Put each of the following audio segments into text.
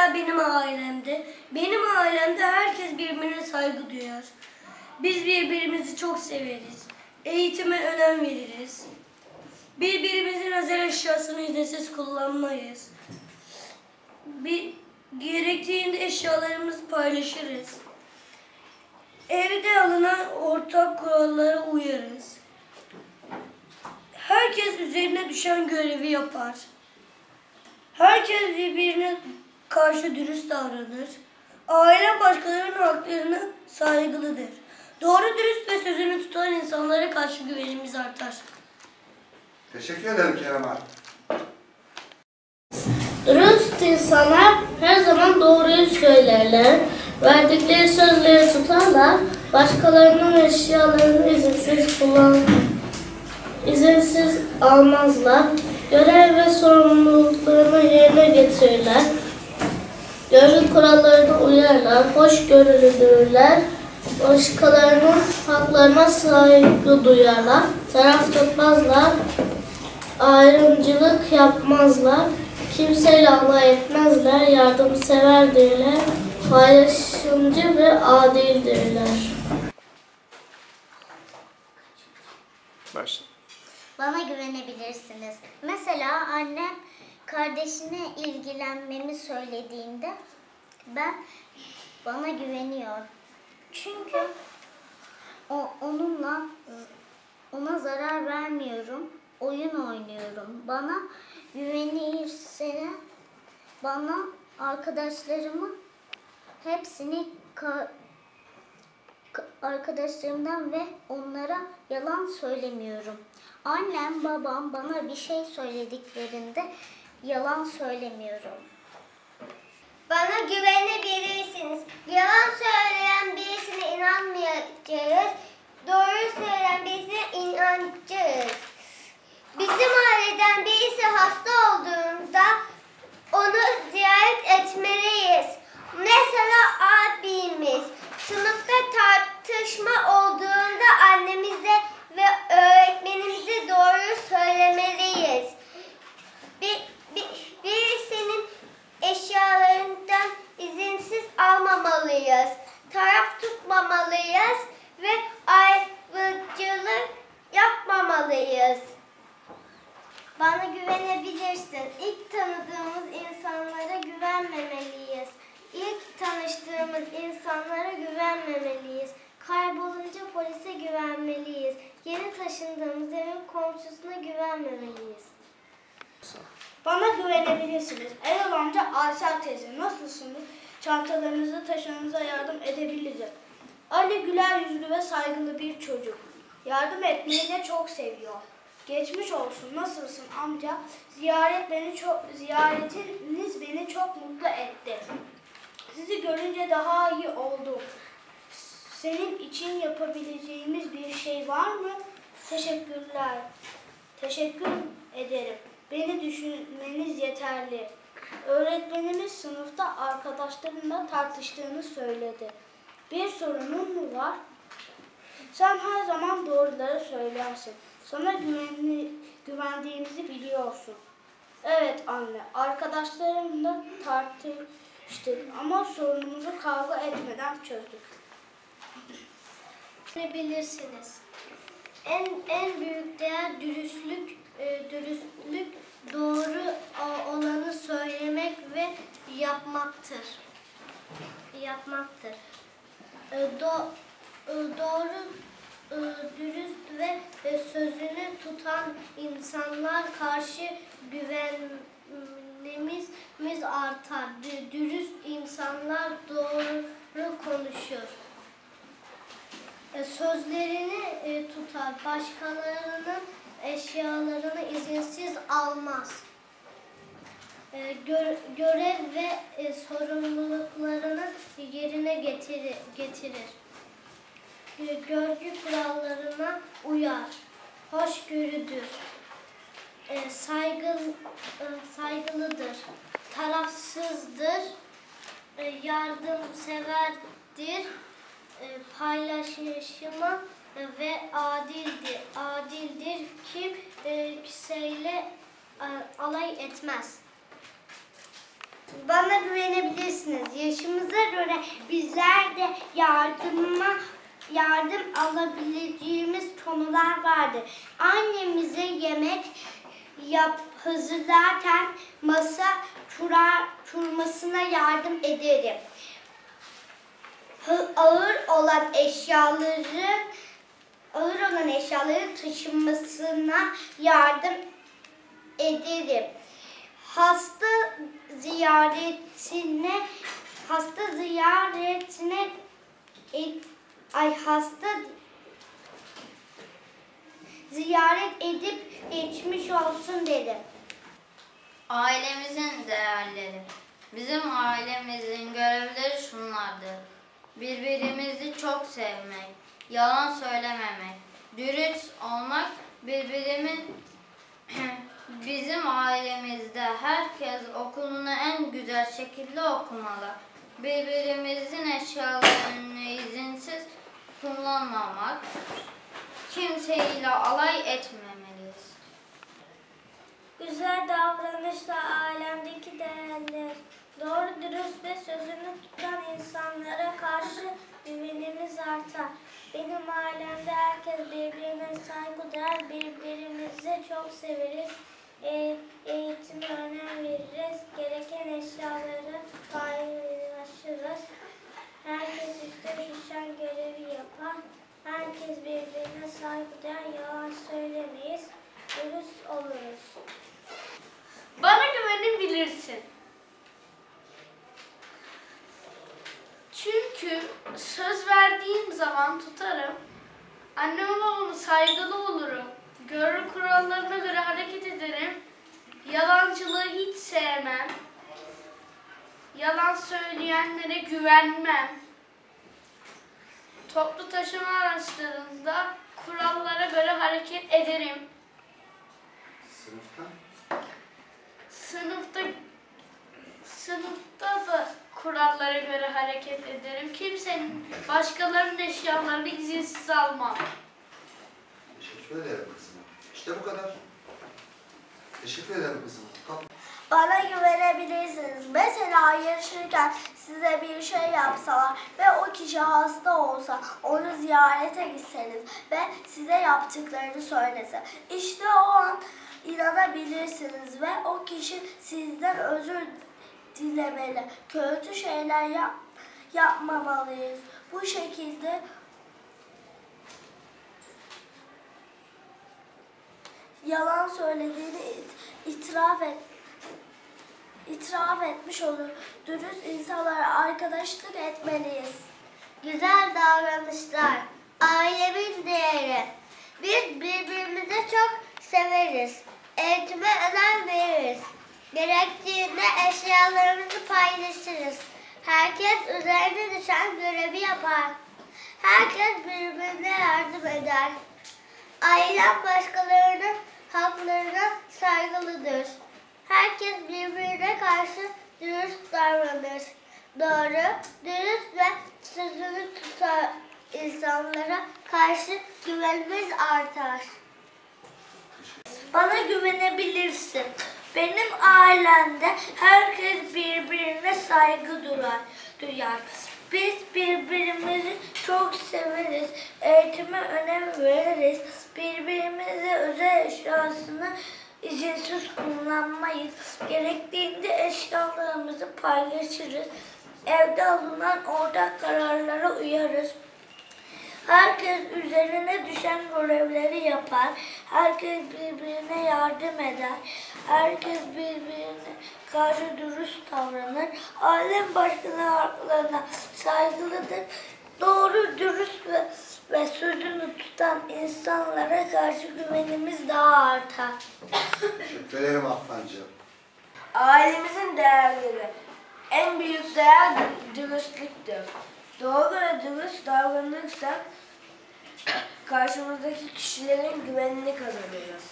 Mesela benim ailemde, benim ailemde herkes birbirine saygı duyar. Biz birbirimizi çok severiz. Eğitime önem veririz. Birbirimizin özel eşyasını izinsiz kullanmayız. Bir gerektiğinde eşyalarımızı paylaşırız. Evde alınan ortak kurallara uyarız. Herkes üzerine düşen görevi yapar. Herkes birbirine karşı dürüst davranır. Aile başkalarının haklarına saygılıdır. Doğru dürüst ve sözünü tutan insanlara karşı güvenimiz artar. Teşekkür ederim Kerem abi. Dürüst insanlar her zaman doğruyu söylerler. Verdikleri sözleri tutarlar. Başkalarının eşyalarını izinsiz kullan izinsiz almazlar. Görev ve sorumluluklarını yerine getirirler. Görgü kurallarına uyarlar. Hoşgörülüdürler. Başkalarının haklarına saygı duyarlar. Taraf tutmazlar ayrımcılık yapmazlar. Kimseyle alay etmezler, yardımseverdirler, paylaşımcı ve adildirler. Başla. Bana güvenebilirsiniz. Mesela annem kardeşine ilgilenmemi söylediğinde ben bana güveniyor. Çünkü o onunla ona zarar vermiyorum. Oyun oynuyorum. Bana güvenirse bana arkadaşlarımı hepsini ka- K- arkadaşlarımdan ve onlara yalan söylemiyorum. Annem, babam bana bir şey söylediklerinde yalan söylemiyorum. Bana güvenebilirsiniz. Yalan söyleyen birisine inanmayacağız. Doğru söyleyen birisine inanacağız. Bizim aileden birisi hasta olduğunda onu ziyaret etmeliyiz. Mesela abimiz. Sınıfta tartışma olduğunda annemize ve öğretmenimize doğru söylemeliyiz. Bir, bir, birisinin eşyalarından izinsiz almamalıyız. Taraf tutmamalıyız ve ayrımcılık yapmamalıyız. Bana güvenebilirsin. İlk tanıdığımız insanlara güvenmemeliyiz. İlk tanıştığımız insanlara güvenmemeliyiz. Kaybolunca polise güvenmeliyiz. Yeni taşındığımız evin komşusuna güvenmemeliyiz. Bana güvenebilirsiniz. Erol amca, Aysel teyze nasılsınız? Çantalarınızı taşımanıza yardım edebilirim. Ali güler yüzlü ve saygılı bir çocuk. Yardım etmeyi de çok seviyor. Geçmiş olsun. Nasılsın amca? Ziyaret beni çok ziyaretiniz beni çok mutlu etti. Sizi görünce daha iyi oldum. Senin için yapabileceğimiz bir şey var mı? Teşekkürler. Teşekkür ederim. Beni düşünmeniz yeterli. Öğretmenimiz sınıfta arkadaşlarımla tartıştığını söyledi. Bir sorunun mu var? Sen her zaman doğruları söylersin. Sana güvenli, güvendiğimizi biliyorsun. Evet anne, arkadaşlarımla tartıştık ama sorunumuzu kavga etmeden çözdük. Güvenebilirsiniz. En en büyük değer dürüstlük, e, dürüstlük doğru o- olanı söylemek ve yapmaktır. Yapmaktır. E, do, e, doğru, e, dürüst ve e, sözünü tutan insanlar karşı güvenimiz artar. Dü- Dürüst insanlar doğru konuşur. E, sözlerini e, tutar, başkalarının eşyalarını izinsiz almaz. E, gö- görev ve sorumluluklarını yerine getirir. görgü kurallarına uyar. Hoşgörüdür. Saygı, saygılıdır. Tarafsızdır. Yardımseverdir e, paylaşımı ve adildir. Adildir kim e, kimseyle e, alay etmez. Bana güvenebilirsiniz. Yaşımıza göre bizler de yardıma yardım alabileceğimiz konular vardır. Annemize yemek yap hazırlarken masa tura, kurmasına yardım ederim. Olan eşyaların ağır olan eşyaların taşınmasına yardım ederim. Hasta ziyaretine hasta ziyaretine e- ay hasta ziyaret edip geçmiş olsun dedim. Ailemizin değerleri. Bizim ailemizin görevleri şunlardır. Birbirimizi çok sevmek, yalan söylememek, dürüst olmak, birbirimin bizim ailemizde herkes okulunu en güzel şekilde okumalı. Birbirimizin eşyalarını izinsiz kullanmamak, kimseyle alay etmemeliyiz. Güzel davranışla ailemdeki değerler. Doğru, dürüst ve sözünü tutan insanlara karşı güvenimiz artar. Benim ailemde herkes birbirine saygı duyar, birbirimizi çok severiz. E, eğitime önem veririz, gereken eşyaları paylaşırız. Herkes üstte düşen görevi yapar. Herkes birbirine saygı duyar, yalan söylemeyiz, dürüst oluruz. Bana güvenebilirsin. Çünkü söz verdiğim zaman tutarım. Anneme babama saygılı olurum. Görür kurallarına göre hareket ederim. Yalancılığı hiç sevmem. Yalan söyleyenlere güvenmem. Toplu taşıma araçlarında kurallara göre hareket ederim. Sınıfta Sınıfta kurallara göre hareket ederim. Kimsenin başkalarının eşyalarını izinsiz almam. teşekkür ederim kızım. İşte bu kadar. Teşekkür ederim kızım. Bana güvenebilirsiniz. Mesela yarışırken size bir şey yapsalar ve o kişi hasta olsa onu ziyarete gitseniz ve size yaptıklarını söylese. İşte o an inanabilirsiniz ve o kişi sizden özür dilemeli. Kötü şeyler yap, yapmamalıyız. Bu şekilde yalan söylediğini it- itiraf et itiraf etmiş olur. Dürüst insanlara arkadaşlık etmeliyiz. Güzel davranışlar, ailemin değeri. Biz birbirimizi çok severiz. Eğitime önem veririz. Gerektiğinde eşyalarımızı paylaşırız. Herkes üzerine düşen görevi yapar. Herkes birbirine yardım eder. Ailem başkalarının haklarına saygılıdır. Herkes birbirine karşı dürüst davranır. Doğru, dürüst ve sözünü tutan insanlara karşı güvenimiz artar. Bana güvenebilirsin. Benim ailemde herkes birbirine saygı duyar. duyar. Biz birbirimizi çok severiz. Eğitime önem veririz. Birbirimizin özel eşyasını izinsiz kullanmayız. Gerektiğinde eşyalarımızı paylaşırız. Evde alınan ortak kararlara uyarız. Herkes üzerine düşen görevleri yapar. Herkes birbirine yardım eder. Herkes birbirine karşı dürüst davranır. Alem başkalarının haklarına saygılıdır. Doğru, dürüst ve, ve sözünü tutan insanlara karşı güvenimiz daha artar. Teşekkür ederim Affancığım. Ailemizin değerleri. En büyük değer dü- dürüstlüktür. Doğru ve dürüst davranırsak karşımızdaki kişilerin güvenini kazanırız.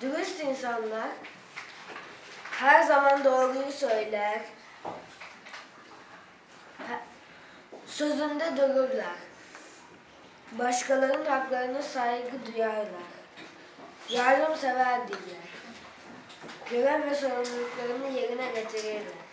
Dürüst insanlar her zaman doğruyu söyler. Sözünde dururlar. Başkalarının haklarına saygı duyarlar. Yardımseverdirler. Görev ve sorumluluklarını yerine getirirler.